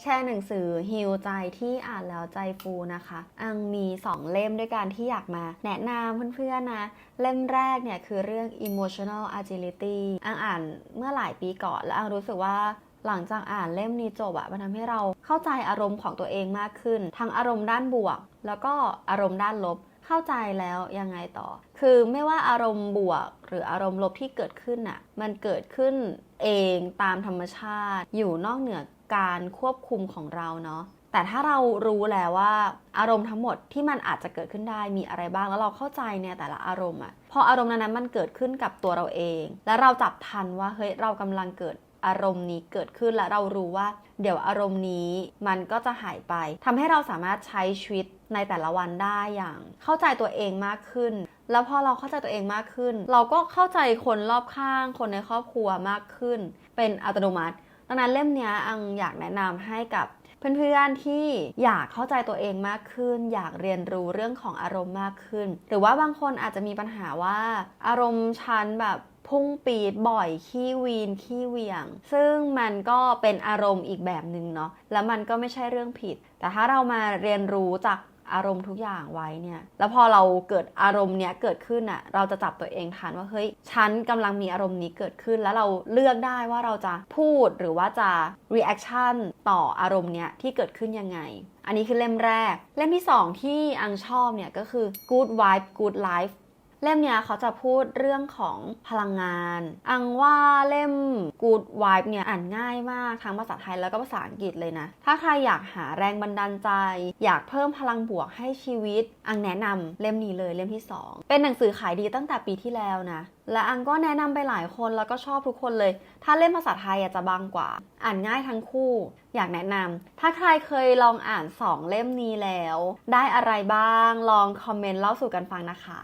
แชร์หนังสือฮิวใจที่อ่านแล้วใจฟูนะคะ อังมี 2 เล่มด้วยกันที่อยากมาแนะนำเพื่อนๆนะ เล่มแรกเนี่ยคือเรื่อง emotional agility อังอ่านเมื่อหลายปีก่อนแล้วอังรู้สึกว่าหลังจากอ่านเล่มนี้จบอะมันทำให้เราเข้าใจอารมณ์ของตัวเองมากขึ้น ทั้งอารมณ์ด้านบวก แล้วก็อารมณ์ด้านลบ เข้าใจแล้วยังไงต่อ คือไม่ว่าอารมณ์บวก หรืออารมณ์ลบที่เกิดขึ้นน่ะ มันเกิดขึ้นเองตามธรรมชาติ อยู่นอกเหนือการควบคุมของเราเนาะแต่ถ้าเรารู้แล้วว่า อารมณ์ทั้งหมดที่มันอาจจะเกิดขึ้นได้มีอะไรบ้างแล้วเราเข้าใจเนี่ยแต่ละอารมณ์อะพออารมณ์นั้นมันเกิดขึ้นกับตัวเราเอง แล้วเราจับทันว่าเฮ้ยเรากำลังเกิด อารมณ์นี้เกิดขึ้นและเรารู้ว่า เดี๋ยวอารมณ์นี้มันก็จะหายไปทำให้เราสามารถใช้ชีวิตในแต่ละวันได้อย่าง เข้าใจตัวเองมากขึ้น แล้วพอเราเข้าใจตัวเองมากขึ้น เราก็เข้าใจคนรอบข้าง คนในครอบครัวมากขึ้น เป็นอัตโนมัติ ดังนั้นเล่มนี้อังอยากแนะนำให้กับเพื่อนๆที่อยากเข้าใจตัวเองมากขึ้น อยากเรียนรู้เรื่องของอารมณ์มากขึ้น หรือว่าบางคนอาจจะมีปัญหาว่า อารมณ์ฉันแบบ พุ่งปีดบ่อยขี้วีนขี้เหวียง ซึ่งมันก็เป็นอารมณ์อีกแบบหนึ่งเนาะแล้วมันก็ไม่ใช่เรื่องผิด แต่ถ้าเรามาเรียนรู้จากอารมณ์ทุกอย่างไว้เนี่ย แล้วพอเราเกิดอารมณ์เนี้ยเกิดขึ้นอะ่ะ เราจะจับตัวเองทันว่าเฮ้ย ฉันกำลังมีอารมณ์นี้เกิดขึ้น แล้วเราเลือกได้ว่าเราจะพูดหรือว่าจะ reaction ต่ออารมณ์เนี้ยที่เกิดขึ้นยังไง อันนี้คือเล่มแรก เล่มที่สองที่อังชอบเนี่ยก็คือ good vibe good life เล่มเนี้ยเขาจะพูดเรื่องของพลังงาน อังว่าเล่ม Good Vibe เนี่ยอ่านง่ายมากทั้งภาษาไทยแล้วก็ภาษาอังกฤษเลยนะ ถ้าใครอยากหาแรงบันดาลใจ อยากเพิ่มพลังบวกให้ชีวิต อังแนะนำเล่มนี้เลยเล่มที่ 2 เป็นหนังสือขายดีตั้งแต่ปีที่แล้วนะ และอังก็แนะนำไปหลายคนแล้วก็ชอบทุกคนเลย ถ้าเล่มภาษาไทยอาจจะบางกว่า อ่านง่ายทั้งคู่ อยากแนะนำถ้าใครเคยลองอ่าน 2 เล่มนี้แล้ว ได้อะไรบ้างลองคอมเมนต์เล่าสู่กันฟังนะคะ